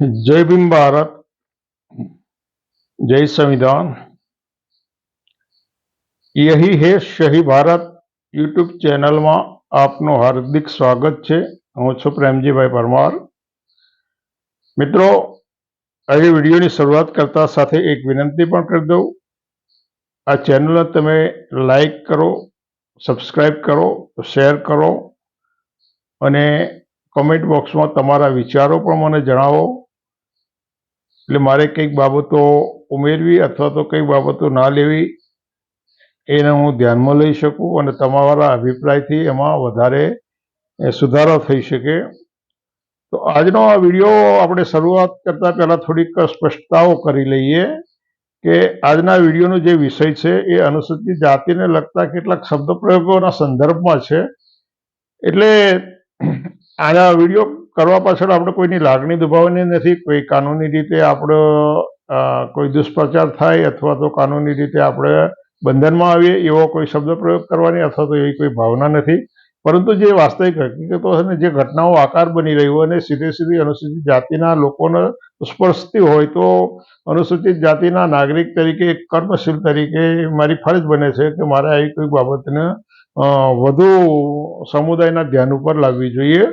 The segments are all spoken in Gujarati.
જય ભીમ ભારત જય સંવિધાન યહી હે શહી ભારત યુટ્યુબ ચેનલમાં આપનું હાર્દિક સ્વાગત છે. હું છું પ્રેમજીભાઈ પરમાર. મિત્રો, આજે વિડીયોની શરૂઆત કરતા સાથે એક વિનંતી પણ કરી દઉં. આ ચેનલ તમે લાઈક કરો સબસ્ક્રાઈબ કરો શેર કરો અને કમેન્ટ બોક્સમાં તમારા વિચારો પણ મને જણાવો. એટલે મારે કંઈક બાબતો ઉમેરવી અથવા તો કંઈક બાબતો ના લેવી, એને હું ધ્યાનમાં લઈ શકું અને તમારા અભિપ્રાયથી એમાં વધારે સુધારો થઈ શકે. તો આજનો આ વીડિયો આપણે શરૂઆત કરતાં પહેલાં થોડીક સ્પષ્ટતાઓ કરી લઈએ કે આજના વિડીયોનો જે વિષય છે એ અનુસૂચિત જાતિને લગતા કેટલાક શબ્દપ્રયોગોના સંદર્ભમાં છે. એટલે આના વીડિયો કરવા પાછળ આપણે કોઈની લાગણી દુભાવવાની નથી, કોઈ કાનૂની રીતે આપણો કોઈ દુષ્પ્રચાર થાય અથવા તો કાનૂની રીતે આપણે બંધનમાં આવીએ, એવો કોઈ શબ્દ પ્રયોગ કરવાની અથવા તો એવી કોઈ ભાવના નથી. પરંતુ જે વાસ્તવિક હકીકતો છે ને, જે ઘટનાઓ આકાર બની રહી હોય અને સીધે સીધી અનુસૂચિત જાતિના લોકોને સ્પર્શતી હોય તો અનુસૂચિત જાતિના નાગરિક તરીકે, કર્મશીલ તરીકે મારી ફરજ બને છે કે મારે આવી કોઈ બાબતને વધુ સમુદાયના ધ્યાન ઉપર લાવવી જોઈએ.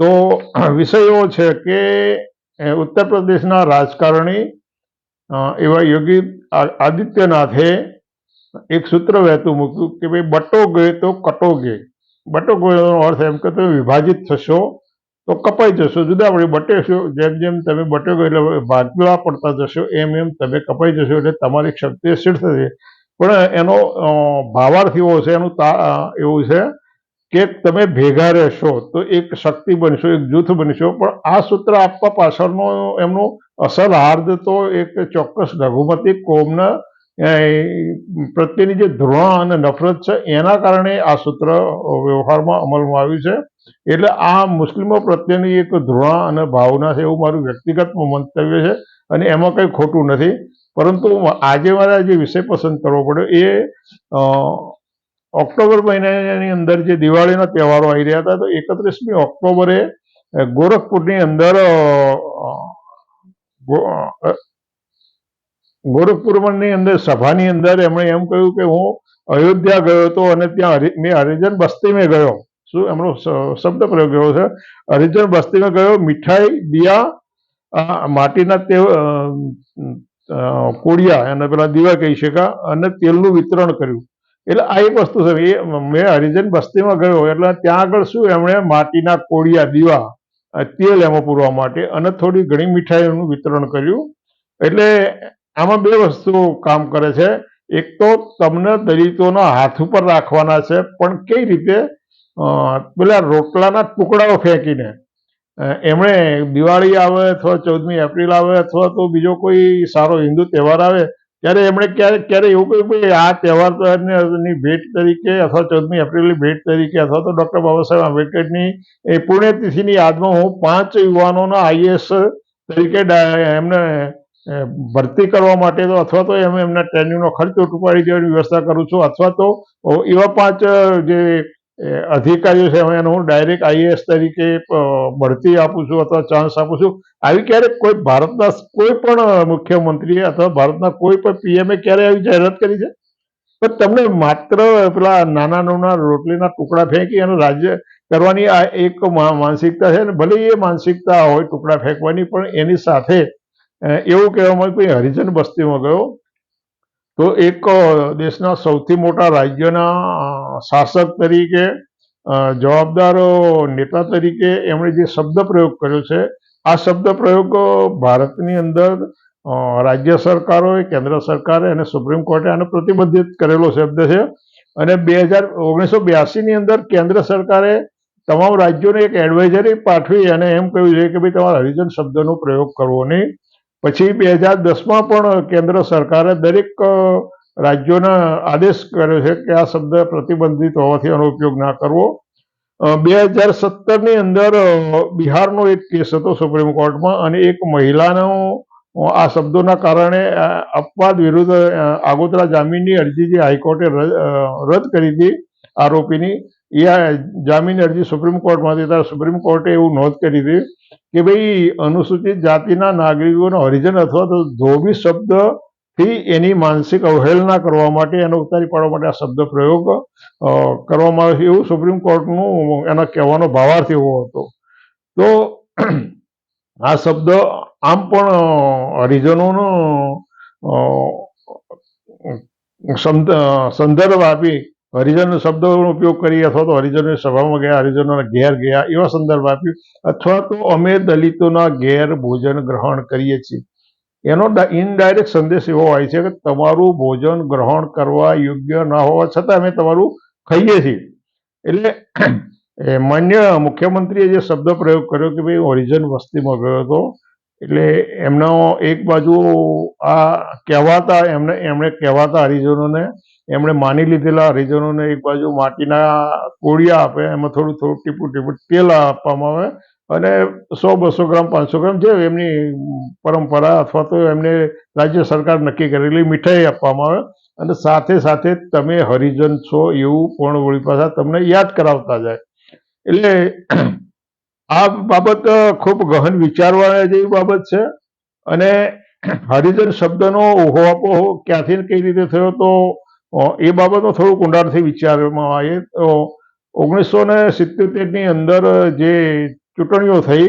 તો વિષય એવો છે કે ઉત્તર પ્રદેશના રાજકારણી એવા યોગી આદિત્યનાથે એક સૂત્ર વહેતું મૂક્યું કે ભાઈ બટોગે તો કટોગે બટોગેનો અર્થ એમ કે તમે વિભાજિત થશો તો કપાઈ જશો. જુદા પડી બટેશો જેમ જેમ તમે બટોગો એટલે ભાગલા પડતા જશો, એમ એમ તમે કપાઈ જશો એટલે તમારી શક્તિ સિદ્ધ થશે. પણ એનો ભાવાર્થ એવો છે, એનું તા એવું છે કે તમે ભેગા રહેશો તો એક શક્તિ બનશો, એક જૂથ બનશો. પણ આ સૂત્ર આપવા પાછળનો એમનો અસલ હાર્દ તો એક ચોક્કસ લઘુમતી કોમના પ્રત્યેની જે ધૃણા અને નફરત છે, એના કારણે આ સૂત્ર વ્યવહારમાં અમલમાં આવ્યું છે. એટલે આ મુસ્લિમો પ્રત્યેની એક ધૃણા અને ભાવના છે એવું મારું વ્યક્તિગત મંતવ્ય છે અને એમાં કંઈ ખોટું નથી. પરંતુ આજે મારે જે વિષય પસંદ કરવો પડ્યો એ ઓક્ટોબર મહિનાની અંદર જે દિવાળીના તહેવારો આવી રહ્યા હતા, તો એકત્રીસમી ઓક્ટોબરે ગોરખપુરની અંદર ગોરખપુરની અંદર, સભાની અંદર એમણે એમ કહ્યું કે હું અયોધ્યા ગયો હતો અને ત્યાં મેં હરિજન બસ્તી મેં ગયો. શું એમનો શબ્દ પ્રયોગ એવો છે? હરિજન બસ્તીમાં ગયો, મીઠાઈ, દિયા માટીના તે કોડિયા અને પેલા દીવા કહી શકા અને તેલનું વિતરણ કર્યું. એટલે આ એક વસ્તુ છે એ મેં હરિજન બસ્તીમાં ગયો એટલે ત્યાં આગળ શું એમણે માટીના કોળિયા, દીવા તેલ એમાં પૂરવા માટે અને થોડી ઘણી મીઠાઈઓનું વિતરણ કર્યું. એટલે આમાં બે વસ્તુ કામ કરે છે. એક તો તમને દલિતોના હાથ ઉપર રાખવાના છે, પણ કઈ રીતે? પેલા રોટલાના ટુકડાઓ ફેંકીને. એમણે દિવાળી આવે અથવા ચૌદમી એપ્રિલ આવે અથવા તો બીજો કોઈ સારો હિન્દુ તહેવાર આવે ત્યારે એમણે ક્યારે ક્યારે એવું કહ્યું કે આ તહેવાર તો એની ભેટ તરીકે અથવા ચૌદમી એપ્રિલની ભેટ તરીકે અથવા તો ડૉક્ટર બાબા સાહેબ આંબેડકરની એ પુણ્યતિથિની યાદમાં હું પાંચ યુવાનોના આઈએસ તરીકે એમને ભરતી કરવા માટે તો અથવા તો એમ એમના ટ્રેનિંગનો ખર્ચ ઉપાડી દેવાની વ્યવસ્થા કરું છું અથવા તો એવા પાંચ જે અ, અધિકારીઓ છે એમને હું ડાયરેક્ટ આઈએએસ તરીકે બઢતી આપું છું અથવા ચાન્સ આપું છું. આવી ક્યારેક કોઈ ભારતના કોઈ પણ મુખ્યમંત્રીએ અથવા ભારતના કોઈ પણ પીએમએ ક્યારે આવી જાહેરાત કરી છે? પણ તમને માત્ર પેલા નાના નાના રોટલીના ટુકડા ફેંકી અને રાજ્ય કરવાની આ એક માનસિકતા છે ને ભલે એ માનસિકતા હોય ટુકડા ફેંકવાની પણ એની સાથે એવું કહેવામાં આવ્યું કે હરિજન બસ્તીમાં ગયો તો એક દેશના સૌથી મોટા રાજ્યના શાસક તરીકે જવાબદાર નેતા તરીકે એમણે જે શબ્દ પ્રયોગ કર્યો છે, આ શબ્દ પ્રયોગ ભારતની અંદર રાજ્ય સરકારોએ, કેન્દ્ર સરકારે અને સુપ્રીમ કોર્ટે આને પ્રતિબંધિત કરેલો શબ્દ છે. અને બે હજાર, ઓગણીસો બ્યાસીની અંદર કેન્દ્ર સરકારે તમામ રાજ્યોને એક એડવાઇઝરી પાઠવી અને એમ કહ્યું છે કે ભાઈ તમારે હરિજન શબ્દનો પ્રયોગ કરવો નહીં. પછી બે હજાર દસમાં પણ કેન્દ્ર સરકારે દરેક રાજ્યોના આદેશ કર્યો છે કે આ શબ્દ પ્રતિબંધિત હોવાથી આનો ઉપયોગ ના કરવો. બે હજાર સત્તરની અંદર બિહારનો એક કેસ હતો સુપ્રીમ કોર્ટમાં અને એક મહિલાનો આ શબ્દોના કારણે અપવાદ વિરુદ્ધ આગોતરા જામીનની અરજી જે હાઈકોર્ટે રદ કરી હતી આરોપીની એ આ જામીન અરજી સુપ્રીમ કોર્ટમાં હતી ત્યારે સુપ્રીમ કોર્ટે એવું નોંધ કરી હતી કે ભાઈ, અનુસૂચિત જાતિના નાગરિકોનો હરિજન અથવા તો ધોબી શબ્દથી એની માનસિક અવહેલના કરવા માટે, એનો ઉતારી પાડવા માટે આ શબ્દ પ્રયોગ કરવામાં આવ્યો એવું સુપ્રીમ કોર્ટનું એના કહેવાનો ભાવાર્થ એવો હતો. તો આ શબ્દ આમ પણ હરિજનોનો સંદ- સંદર્ભ આપી હરિજન શબ્દોનો ઉપયોગ કરી અથવા તો હરિજનોની સભામાં ગયા, હરિજનોના ઘેર ગયા, એવા સંદર્ભ આપ્યું. અથવા તો અમે દલિતોના ઘેર ભોજન ગ્રહણ કરીએ છીએ. એનો ઇનડાયરેક્ટ સંદેશ એવો હોય છે કે તમારું ભોજન ગ્રહણ કરવા યોગ્ય ના હોવા છતાં અમે તમારું ખાઈએ છીએ. એટલે માન્ય મુખ્યમંત્રીએ જે શબ્દ પ્રયોગ કર્યો કે ભાઈ હરિજન વસ્તીમાં ગયો હતો, એટલે એમનો એક બાજુ આ કહેવાતા, એમને, એમણે કહેવાતા હરિજનોને એમણે માની લીધેલા હરિજનોને એક બાજુ માટીના કોળિયા આપે, એમાં થોડું થોડું ટીપું ટીપું તેલ આપવામાં આવે અને સો બસો ગ્રામ, પાંચસો ગ્રામ જે એમની પરંપરા અથવા તો એમને રાજ્ય સરકાર નક્કી કરેલી મીઠાઈ આપવામાં આવે અને સાથે સાથે તમે હરિજન છો એવું પણ વળી પાછા તમને યાદ કરાવતા જાય. એટલે આ બાબત ખૂબ ગહન વિચારવા જેવી બાબત છે અને હરિજન શબ્દનો ઉહોપો ક્યાંથી ને કઈ રીતે થયો તો એ બાબતો થોડુંક ઊંડાણથી વિચારવામાં આવે. તો ઓગણીસો ને સિત્યોતેરની અંદર જે ચૂંટણીઓ થઈ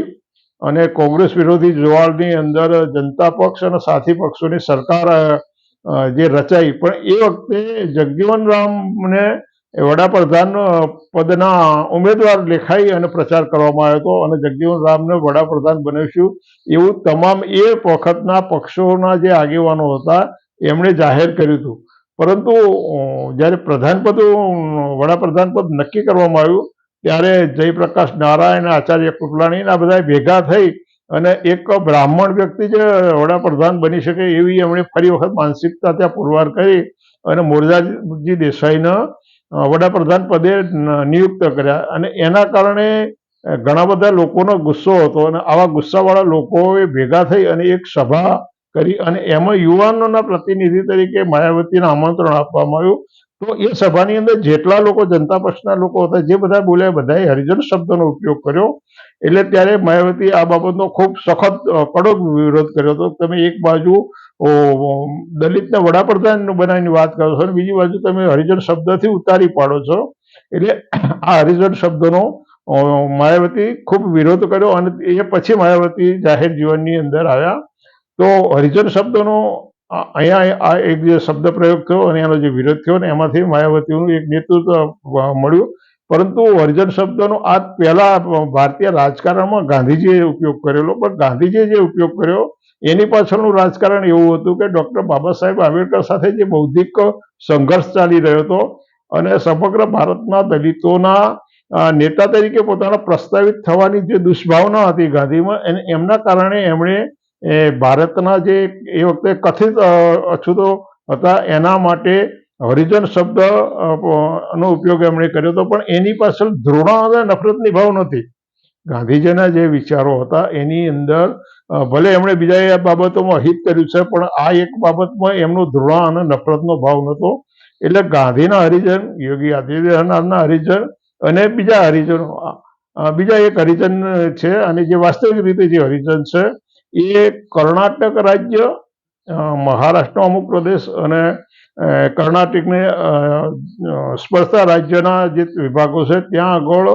અને કોંગ્રેસ વિરોધી જોવાળની અંદર જનતા પક્ષ અને સાથી પક્ષોની સરકાર જે રચાઈ, પણ એ વખતે જગજીવન રામને વડાપ્રધાન પદના ઉમેદવાર લેખાઈ અને પ્રચાર કરવામાં આવ્યો હતો અને જગજીવન રામને વડાપ્રધાન બનાવીશું એવું તમામ એ વખતના પક્ષોના જે આગેવાનો હતા, એમણે જાહેર કર્યું હતું. પરંતુ જ્યારે પ્રધાનપદ વડાપ્રધાન પદ નક્કી કરવામાં આવ્યું, ત્યારે જયપ્રકાશ નારાયણ, આચાર્ય કૃપલાણી આ બધા ભેગા થઈ અને એક બ્રાહ્મણ વ્યક્તિ જે વડાપ્રધાન બની શકે એવી એમણે ફરી વખત માનસિકતા ત્યાં પુરવાર કરી અને મોરજાજી દેસાઈને વડાપ્રધાન પદે નિયુક્ત કર્યા. અને એના કારણે ઘણા બધા લોકોનો ગુસ્સો હતો અને આવા ગુસ્સાવાળા લોકોએ ભેગા થઈ અને એક સભા કરી અને એમાં યુવાનોના પ્રતિનિધિ તરીકે માયાવતીને આમંત્રણ આપવામાં આવ્યું. તો એ સભાની અંદર જેટલા લોકો, જનતા પક્ષના લોકો હતા, જે બધા બોલ્યા, બધાએ હરિજન શબ્દનો ઉપયોગ કર્યો. એટલે ત્યારે માયાવતી આ બાબતનો ખૂબ સખત કડક વિરોધ કર્યો હતો. તમે એક બાજુ દલિતને વડાપ્રધાન બનાવીને વાત કરો છો અને બીજી બાજુ તમે હરિજન શબ્દથી ઉતારી પાડો છો. એટલે આ હરિજન શબ્દનો માયાવતી ખૂબ વિરોધ કર્યો અને એ પછી માયાવતી જાહેર જીવનની અંદર આવ્યા. તો હરિજન શબ્દનો અહીંયા આ એક જે શબ્દ પ્રયોગ થયો અને એનો જે વિરોધ થયો ને એમાંથી માયાવતીનું એક નેતૃત્વ મળ્યું. પરંતુ હરિજન શબ્દનો આ પહેલા ભારતીય રાજકારણમાં ગાંધીજીએ ઉપયોગ કરેલો, પણ ગાંધીજીએ જે ઉપયોગ કર્યો, એની પાછળનું રાજકારણ એવું હતું કે ડૉક્ટર બાબા સાહેબ આંબેડકર સાથે જે બૌદ્ધિક સંઘર્ષ ચાલી રહ્યો હતો અને સમગ્ર ભારતના દલિતોના નેતા તરીકે પોતાના પ્રસ્તાવિત થવાની જે દુષ્ભાવના હતી ગાંધીમાં અને એમના કારણે એમણે એ ભારતના જે એ વખતે કથિત અછૂતો હતા, એના માટે હરિજન શબ્દ નો ઉપયોગ એમણે કર્યો હતો, પણ એની પાછળ ધૃણા અને નફરતની ભાવ નથી ગાંધીજીના જે વિચારો હતા, એની અંદર ભલે એમણે બીજા એ બાબતોમાં હિત કર્યું છે, પણ આ એક બાબતમાં એમનો ધૃણા અને નફરતનો ભાવ નહોતો. એટલે ગાંધીના હરિજન, યોગી આદિત્યનાથના હરિજન અને બીજા હરિજનો બીજા એક હરિજન છે, અને જે વાસ્તવિક રીતે જે હરિજન છે એ કર્ણાટક રાજ્ય મહારાષ્ટ્ર અમુક પ્રદેશ અને કર્ણાટકને સ્પર્શતા રાજ્યના જે વિભાગો છે, ત્યાં આગળ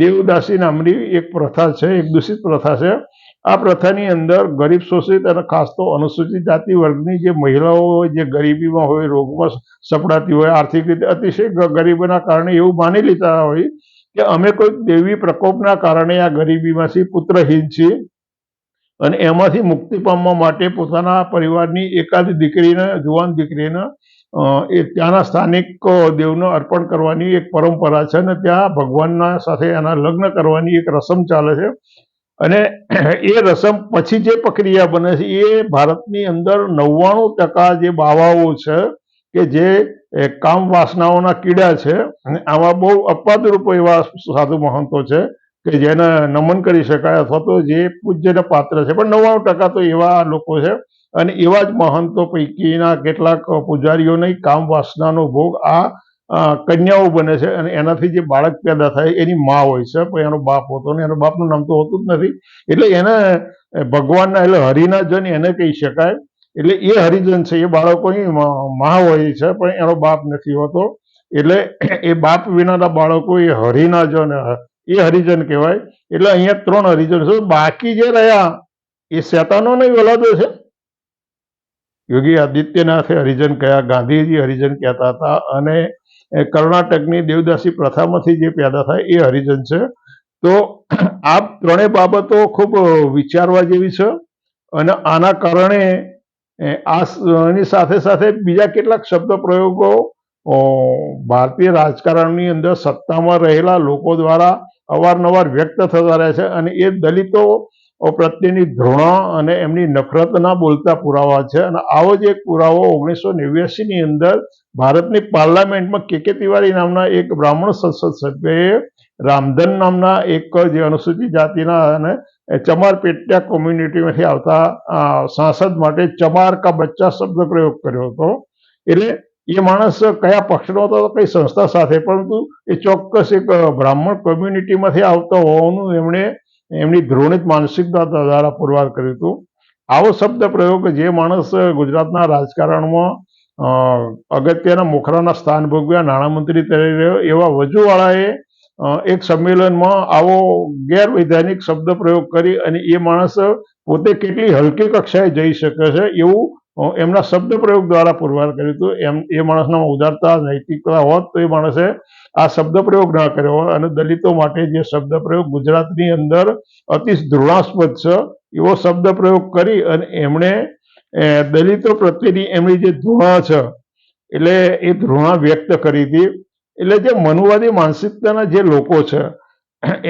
દેવદાસી નામની એક પ્રથા છે, એક દૂષિત પ્રથા છે. આ પ્રથાની અંદર ગરીબ શોષિત અને ખાસ તો અનુસૂચિત જાતિ વર્ગની જે મહિલાઓ હોય, જે ગરીબીમાં હોય, રોગમાં સપડાતી હોય, આર્થિક રીતે અતિશય ગરીબના કારણે એવું માની લીધા હોય કે અમે કોઈક દેવી પ્રકોપના કારણે આ ગરીબીમાંથી પુત્રહીન છીએ. અને એમાંથી મુક્તિ પામવા માટે પોતાના પરિવારની એકાદ દીકરીને, જુવાન દીકરીને એ ત્યાંના સ્થાનિક દેવને અર્પણ કરવાની એક પરંપરા છે અને ત્યાં ભગવાનના સાથે એના લગ્ન કરવાની એક રસમ ચાલે છે. અને એ રસમ પછી જે પ્રક્રિયા બને છે, એ ભારતની અંદર નવ્વાણું ટકા જે બાવાઓ છે કે જે કામ વાસનાઓના કીડા છે અને આમાં બહુ અપવાદરૂપ એવા સાધુ મહંતો છે. કે જેને નમન કરી શકાય અથવા તો જે પૂજ્યને પાત્ર છે. પણ નવ્વાણું ટકા તો એવા લોકો છે અને એવા જ મહંતો પૈકીના કેટલાક પૂજારીઓને કામ વાસનાનો ભોગ આ કન્યાઓ બને છે અને એનાથી જે બાળક પેદા થાય એની મા હોય છે. પણ એનો બાપ હોતો નહીં, એનો બાપનું નામ તો હોતું જ નથી. એટલે એને ભગવાનના, એટલે હરિના જન એને કહી શકાય. એટલે એ હરિજન છે, એ બાળકોની મા હોય છે, પણ એનો બાપ નથી હોતો. એટલે એ બાપ વિનાના બાળકો એ હરિના જન એ હરિજન કહેવાય. એટલે અહીંયા ત્રણ હરિજન છે. બાકી જે રહ્યા, એ શેતાનો નહીં ઓલાદો છે. યોગી આદિત્યનાથે હરિજન કયા? ગાંધીજી હરિજન કહેતા હતા અને કર્ણાટકની દેવદાસી પ્રથામાંથી જે પેદા થાય, એ હરિજન છે. તો આ ત્રણેય બાબતો ખૂબ વિચારવા જેવી છે અને આના કારણે, એ આ સ- એની સાથે સાથે બીજા કેટલાક શબ્દ પ્રયોગો ભારતીય રાજકારણની અંદર સત્તામાં રહેલા લોકો દ્વારા અવારનવાર વ્યક્ત થતા રહે છે અને એ દલિતો પ્રત્યેની ધૃણા અને એમની નફરતના બોલતા પુરાવા છે. અને આવો જ એક પુરાવો ઓગણીસો નેવ્યાસીની અંદર ભારતની પાર્લામેન્ટમાં કે કે તિવારી નામના એક બ્રાહ્મણ સંસદ સભ્યએ રામધન નામના એક જે અનુસૂચિત જાતિના અને ચમાર પેટિયા કોમ્યુનિટીમાંથી આવતા સાંસદ માટે ચમાર કા બચ્ચા શબ્દ પ્રયોગ કર્યો હતો. એટલે એ માણસ કયા પક્ષનો હતો કઈ સંસ્થા સાથે, પરંતુ એ ચોક્કસ એક બ્રાહ્મણ કોમ્યુનિટીમાંથી આવતો હોવાનું એમણે, એમની ધ્રોણિત માનસિકતા દ્વારા પુરવાર કર્યું હતું. આવો શબ્દ પ્રયોગ જે માણસ ગુજરાતના રાજકારણમાં અગત્યના મોખરાના સ્થાન ભોગવ્યા નાણામંત્રી તરી રહ્યો, એવા વજુવાળાએ એક સંમેલનમાં આવો ગેરવૈધાનિક શબ્દ પ્રયોગ કરી અને એ માણસ પોતે કેટલી હલકી કક્ષાએ જઈ શકે છે એવું એમના શબ્દ પ્રયોગ દ્વારા પુરવાર કર્યું હતું. એમ, એ માણસનામાં ઉદારતા, નૈતિકતા હોત તો એ માણસે આ શબ્દ પ્રયોગ ના કર્યો હોય અને દલિતો માટે જે શબ્દ પ્રયોગ ગુજરાતની અંદર અતિ ધૃણાસ્પદ છે, એવો શબ્દ પ્રયોગ કરી અને એમણે દલિતો પ્રત્યેની એમની જે ધૃણા છે, એટલે એ ધૃણા વ્યક્ત કરી હતી. એટલે જે મનુવાદી માનસિકતાના જે લોકો છે,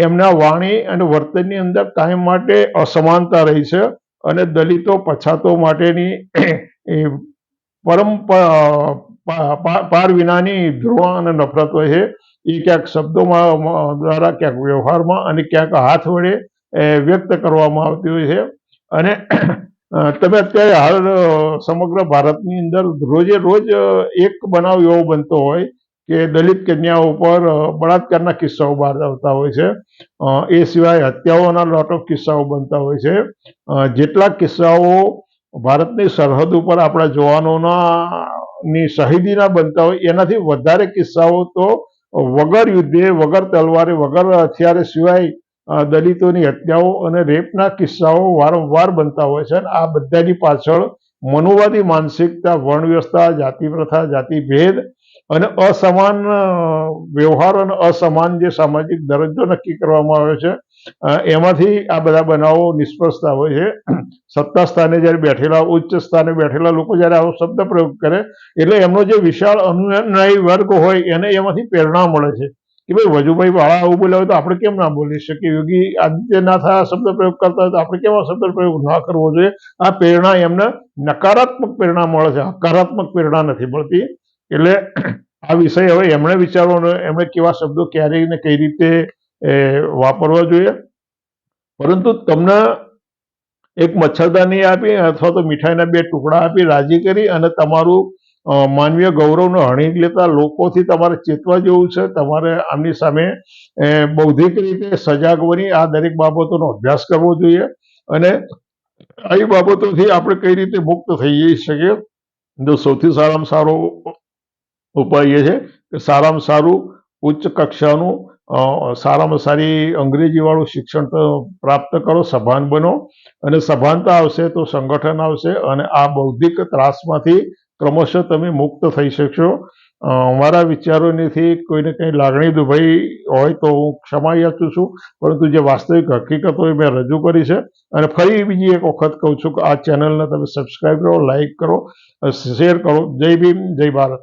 એમના વાણી અને વર્તનની અંદર કાયમ માટે અસમાનતા રહી છે. અને દલિતો પછાતો માટેની પરમ પાર વિનાની ધ્રુવ અને નફરતો છે એ ક્યાંક શબ્દોમાં દ્વારા ક્યાંક વ્યવહારમાં અને ક્યાંક હાથ વડે વ્યક્ત કરવામાં આવતી હોય છે. અને તમે અત્યારે હાલ સમગ્ર ભારતની અંદર રોજે રોજ એક બનાવ એવો બનતો હોય કે દલિત કન્યાઓ ઉપર બળાત્કારના કિસ્સાઓ બહાર આવતા હોય છે. એ સિવાય હત્યાઓના લોટ ઓફ કિસ્સાઓ બનતા હોય છે. જેટલા કિસ્સાઓ ભારતની સરહદ ઉપર આપણા જવાનોના ની શહીદીના બનતા હોય, એનાથી વધારે કિસ્સાઓ તો વગર યુદ્ધે, વગર તલવારે, વગર હથિયારે સિવાય દલિતોની હત્યાઓ અને રેપના કિસ્સાઓ વારંવાર બનતા હોય છે. અને આ બધાની પાછળ મનુવાદી માનસિકતા વર્ણ વ્યવસ્થા જાતિ પ્રથા જાતિ ભેદ અને અસમાન વ્યવહાર અને અસમાન જે સામાજિક દરજ્જો નક્કી કરવામાં આવે છે એમાંથી આ બધા બનાવો નિષ્ફળતા હોય છે. સત્તા સ્થાને જ્યારે બેઠેલા, ઉચ્ચ સ્થાને બેઠેલા લોકો જ્યારે આવો શબ્દ પ્રયોગ કરે, એટલે એમનો જે વિશાળ અનુયાયી વર્ગ હોય એને એમાંથી પ્રેરણા મળે છે. કે ભાઈ, વજુભાઈ વાળા આવું હોય તો આપણે કેમ ના બોલી શકીએ? યોગી આદિત્યનાથ આ શબ્દ પ્રયોગ કરતા હોય તો આપણે કેમ આ શબ્દ પ્રયોગ ના કરવો જોઈએ? આ પ્રેરણા એમને નકારાત્મક પ્રેરણા મળે છે. હકારાત્મક પ્રેરણા નથી મળતી. એટલે આ વિષય હવે એમણે વિચારવાનો, એમણે કેવા શબ્દો ક્યારે ને કઈ રીતે વાપરવા જોઈએ. પરંતુ તમને એક મચ્છરદાની આપી અથવા તો મીઠાઈના બે ટુકડા આપી રાજી કરી અને તમારું માનવીય ગૌરવને હણી લેતા લોકોથી તમારે ચેતવા જેવું છે. તમારે આમની સામે બૌદ્ધિક રીતે સજાગ બની આ દરેક બાબતોનો અભ્યાસ કરવો જોઈએ. અને આવી બાબતોથી આપણે કઈ રીતે મુક્ત થઈ જઈ શકીએ? જો સૌથી સારામાં સારો ઉપાય એ છે કે સારામાં સારું ઉચ્ચ કક્ષાનું સારામાં સારી અંગ્રેજીવાળું શિક્ષણ પ્રાપ્ત કરો, સભાન બનો અને સભાનતા આવશે તો સંગઠન આવશે અને આ બૌદ્ધિક ત્રાસમાંથી ક્રમશઃ તમે મુક્ત થઈ શકશો. મારા વિચારોનીથી કોઈને કંઈ લાગણી દુભાઈ હોય તો હું ક્ષમા યાચું છું, પરંતુ જે વાસ્તવિક હકીકત હોય મેં રજૂ કરી છે. અને ફરી બીજી એક વખત કહું છું કે આ ચેનલને તમે સબસ્ક્રાઈબ કરો, લાઈક કરો શેર કરો. જય ભીમ, જય ભારત.